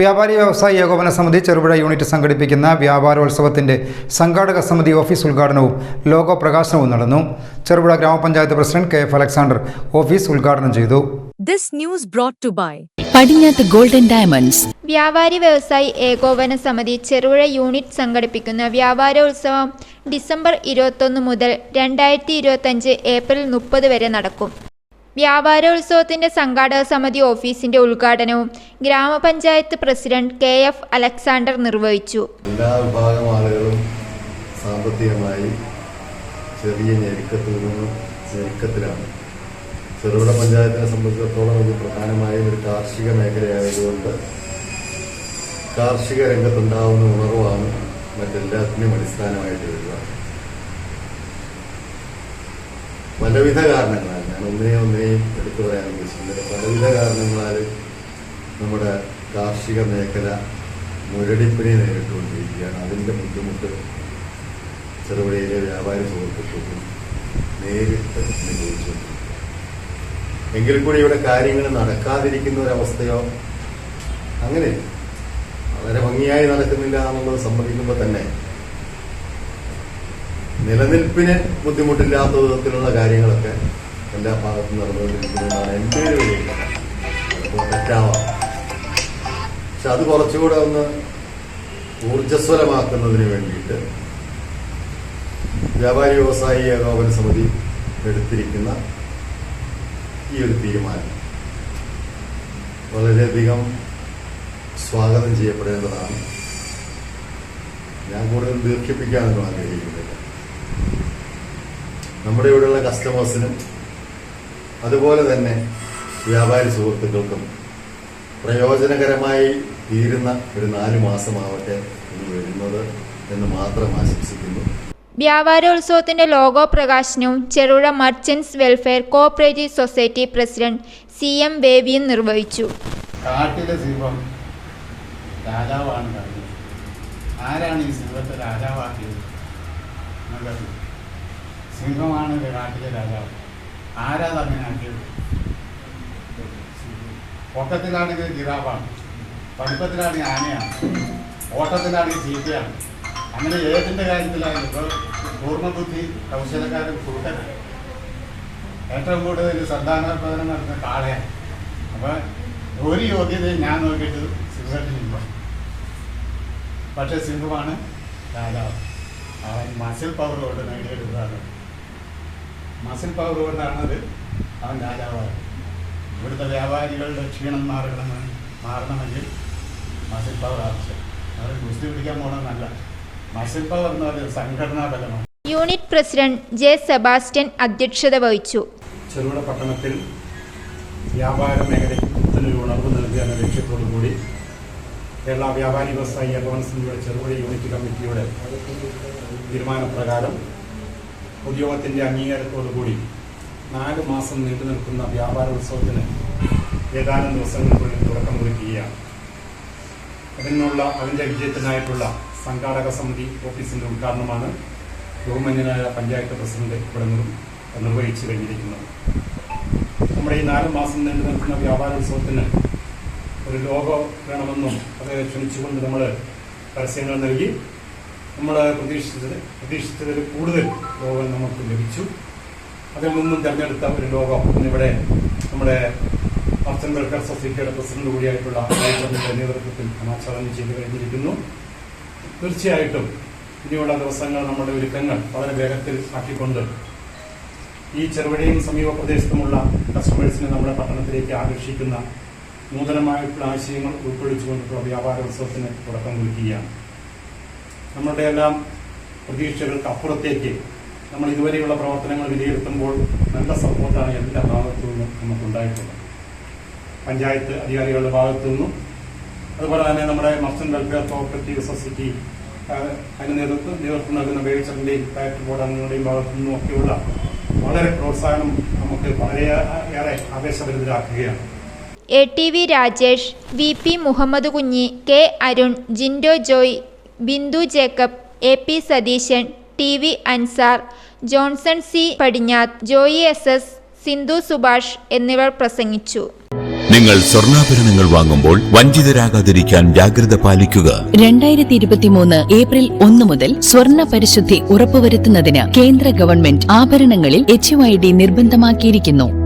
വ്യാപാരി വ്യവസായ ഏകോപന സമിതി ചെറുപുഴ യൂണിറ്റ് സംഘടിപ്പിക്കുന്ന വ്യാപാരോത്സവത്തിന്റെ സംഘാടക സമിതി ഓഫീസ് ഉദ്ഘാടനവും ലോഗോ പ്രകാശനവും നടന്നു. ചെറുപുഴ ഗ്രാമപഞ്ചായത്ത് president K F Alexander office ഉദ്ഘാടനം ചെയ്തു. This news brought to by Padinjath golden diamonds. വ്യാപാരി വ്യവസായി ഏകോപന സമിതി ചെറുപുഴ യൂണിറ്റ് സംഘടിപ്പിക്കുന്ന വ്യാപാരോത്സവം ഡിസംബർ ഇരുപത്തൊന്ന് മുതൽ രണ്ടായിരത്തി ഇരുപത്തഞ്ച് ഏപ്രിൽ മുപ്പത് വരെ നടക്കും. വ്യാപാരോത്സവത്തിന്റെ സംഘാടക സമിതി ഓഫീസിന്റെ ഉദ്ഘാടനവും ഗ്രാമപഞ്ചായത്ത് പ്രസിഡന്റ് കെ എഫ് അലക്സാണ്ടർ നിർവഹിച്ചു. എല്ലാ വിഭാഗം ആളുകളും സാമ്പത്തികമായി ചെറിയ ഞെരുക്കത്തിലാണ്. ചെറുകിട പഞ്ചായത്തിനെ സംബന്ധിച്ചിടത്തോളം ഇത് പ്രധാനമായും ഒരു കാർഷിക മേഖലയായതുകൊണ്ട് കാർഷിക രംഗത്തുണ്ടാവുന്ന ഉണർവാണ് മറ്റെല്ലാത്തിനും അടിസ്ഥാനമായിട്ട് വരിക. പലവിധ കാരണങ്ങളാൽ ഞാൻ ഒന്നിനെയും എടുത്തു പറയാൻ ഉദ്ദേശിക്കുന്നത് പലവിധ കാരണങ്ങളാൽ നമ്മുടെ കാർഷിക മേഖല മുരടിപ്പിനെ നേരിട്ടുകൊണ്ടിരിക്കുകയാണ്. അതിന്റെ ബുദ്ധിമുട്ട് ചെറുപുഴയിലെ വ്യാപാര സുഹൃത്തുക്കൾക്കും നേരിട്ട് അനുഭവിച്ചുകൊണ്ടിരിക്കും എങ്കിൽ കൂടി ഇവിടെ കാര്യങ്ങൾ നടക്കാതിരിക്കുന്ന ഒരവസ്ഥയോ? അങ്ങനെ വളരെ ഭംഗിയായി നടക്കുന്നില്ല എന്നുള്ളത് സമ്മതിക്കുമ്പോൾ തന്നെ നിലനിൽപ്പിന് ബുദ്ധിമുട്ടില്ലാത്ത വിധത്തിലുള്ള കാര്യങ്ങളൊക്കെ എല്ലാ ഭാഗത്തും നടന്നുകൊണ്ടിരിക്കുന്നതാണ് എന്റെ ഒരു അതിപ്പോൾ തെറ്റാവാം. പക്ഷെ അത് കുറച്ചുകൂടെ ഒന്ന് ഊർജസ്വലമാക്കുന്നതിന് വേണ്ടിയിട്ട് വ്യാപാരി വ്യവസായി ഏകോപന സമിതി എടുത്തിരിക്കുന്ന ഈ ഒരു തീരുമാനം വളരെയധികം സ്വാഗതം ചെയ്യപ്പെടേണ്ടതാണ്. ഞാൻ കൂടുതൽ ദീർഘിപ്പിക്കാനൊന്നും ആഗ്രഹിക്കുന്നില്ല. നമ്മുടെ ഇവിടെയുള്ള കസ്റ്റമേഴ്സിനും അതുപോലെ തന്നെ വ്യാപാരി സുഹൃത്തുക്കൾക്കും പ്രയോജനകരമായി തീരുന്ന ഒരു നാല് മാസമാവട്ടെ ഇനി വരുന്നത് എന്ന് മാത്രം ആശംസിക്കുന്നു. വ്യാപാരോത്സവത്തിന്റെ ലോഗോ പ്രകാശനവും Cherupuzha merchants welfare cooperative society president C M വേവിയും നിർവഹിച്ചു. കാട്ടിലെ സിംഹം രാജാവാണ് ആരാണ് ഈ സിംഹത്തെ രാജാവാക്കിയത്? സിംഹമാണ് കാട്ടിലെ രാജാവ്. ആരാ അത് അങ്ങനെ ആക്കിയത് ഓട്ടത്തിലാണെങ്കിൽ ജിറാബാണ് പഠിപ്പത്തിലാണെങ്കിൽ ആനയാണ് ഓട്ടത്തിലാണെങ്കിൽ ചീത്തയാണ്. അങ്ങനെ ഏതിന്റെ കാര്യത്തിലാണ് ഇപ്പോൾ പൂർണബുദ്ധി കൗശലക്കാരൻ കുറുക്കനാണ് ഏറ്റവും കൂടുതൽ സന്താനോത്പാദനം നടത്തുന്ന കാളയാണ്. അപ്പോൾ ഒരു യോഗ്യതയും ഞാൻ നോക്കിയിട്ട് സിംഹത്തിനില്ല. പക്ഷേ സിംഹമാണ് രാജാവ്. അവൻ മസിൽ പവർ കൊണ്ട് നേടിയെടുത്തതാണ്. മസിൽ പവർ കൊണ്ടാണത് അവൻ രാജാവായത്. ഇവിടുത്തെ വ്യാപാരികളുടെ ക്ഷീണം മാറണമെന്ന് മാറണമെങ്കിൽ മസിൽ പവർ ആവശ്യം. അവർ ഗുസ്തി പിടിക്കാൻ പോകണമെന്നല്ല മസിൽ പവർ എന്ന് പറയുന്നത് സംഘടനാ ബലമാണ്. യൂണിറ്റ് പ്രസിഡന്റ് ജെ സെബാസ്റ്റ്യൻ അധ്യക്ഷത വഹിച്ചു. ചെറുകിട പട്ടണത്തിൽ വ്യാപാര മേഖലയ്ക്ക് ഉണർവ് നൽകുക എന്ന ലക്ഷ്യത്തോടു കൂടി കേരള വ്യാപാരി വ്യവസായി ഏകോപന സമിതിയുടെ ചെറുപുഴ യൂണിറ്റ് കമ്മിറ്റിയുടെ തീരുമാനപ്രകാരം ഉദ്യോഗത്തിന്റെ അംഗീകാരത്തോടുകൂടി നാല് മാസം നീണ്ടു നിൽക്കുന്ന വ്യാപാര ഉത്സവത്തിന് ഏതാനും ദിവസങ്ങൾക്കുള്ളിൽ തുടക്കം കുറിക്കുകയാണ്. അതിനുള്ള അതിന്റെ വിജയത്തിനായിട്ടുള്ള സംഘാടക സമിതി ഓഫീസിന്റെ ഉദ്ഘാടനമാണ് ബഹുമാന്യനായ പഞ്ചായത്ത് പ്രസിഡന്റ് ഇവിടെ നിർ- നിർവഹിച്ചു കഴിഞ്ഞിരിക്കുന്നത്. നമ്മുടെ ഈ നാലു മാസം നീണ്ടു നിൽക്കുന്ന വ്യാപാരോത്സവത്തിന് ഒരു ലോകം വേണമെന്നും അത് ക്ഷണിച്ചുകൊണ്ട് നമ്മൾ പരസ്യങ്ങൾ നൽകി നമ്മൾ പ്രതീക്ഷിച്ചത് പ്രതീക്ഷിച്ചതിൽ കൂടുതൽ ലോകം നമുക്ക് ലഭിച്ചു. അതിൽ നിന്നും തിരഞ്ഞെടുത്ത ഒരു ലോകം ഇന്നിവിടെ നമ്മുടെ മർച്ചൻ വെൽഫെയർ സൊസൈറ്റിയുടെ പ്രസിഡന്റ് കൂടിയായിട്ടുള്ള നേതൃത്വത്തിൽ അനാച്ഛാദനം ചെയ്തു കഴിഞ്ഞിരിക്കുന്നു. തീർച്ചയായിട്ടും ഇനിയുള്ള ദിവസങ്ങൾ നമ്മുടെ ഒരുക്കങ്ങൾ വളരെ വേഗത്തിൽ ആക്കിക്കൊണ്ട് ഈ ചെറുപടിയും സമീപ പ്രദേശത്തുമുള്ള കസ്റ്റമേഴ്സിനെ നമ്മുടെ പട്ടണത്തിലേക്ക് ആകർഷിക്കുന്ന നൂതനമായിട്ടുള്ള ആശയങ്ങൾ ഉൾക്കൊള്ളിച്ചുകൊണ്ടുള്ള വ്യാപാരോത്സവത്തിന് തുടക്കം കുറിക്കുകയാണ്. നമ്മളുടെ എല്ലാം പ്രതീക്ഷകൾക്ക് അപ്പുറത്തേക്ക് നമ്മൾ ഇതുവരെയുള്ള പ്രവർത്തനങ്ങൾ വിലയിരുത്തുമ്പോൾ നല്ല സപ്പോർട്ടാണ് എല്ലാ ഭാഗത്തു നിന്നും നമുക്കുണ്ടായിട്ടുള്ളത്. പഞ്ചായത്ത് അധികാരികളുടെ ഭാഗത്തു നിന്നും. അതുപോലെ തന്നെ നമ്മുടെ മർച്ചന്റ് വെൽഫെയർ കോപ്പറേറ്റീവ് സൊസൈറ്റി അതിന് നേതൃത്വം നേതൃത്വം നൽകുന്ന വേവിച്ചറിന്റെയും ഫാക്ടറി ബോർഡ് അംഗങ്ങളുടെയും ഭാഗത്തു നിന്നും ഒക്കെയുള്ള വളരെ പ്രോത്സാഹനം നമുക്ക് വളരെയേറെ ആവേശഭരിതരാക്കുകയാണ്. A T V Rajesh V P Muhammad Kunhi K Arun Jindo Joy Bindu Jacob A P Satheesan T V Ansar Johnson C Padinjath Joy S S Sindhu Subhash എന്നിവർ പ്രസംഗിച്ചു. നിങ്ങൾ സ്വർണാഭരണങ്ങൾ വാങ്ങുമ്പോൾ വഞ്ചിതരാകാതിരിക്കാൻ ജാഗ്രത പാലിക്കുക. രണ്ടായിരത്തി ഇരുപത്തിമൂന്ന് ഏപ്രിൽ ഒന്ന് മുതൽ സ്വർണ പരിശുദ്ധി ഉറപ്പുവരുത്തുന്നതിന് കേന്ദ്ര ഗവൺമെന്റ് ആഭരണങ്ങളിൽ എച്ച് നിർബന്ധമാക്കിയിരിക്കുന്നു.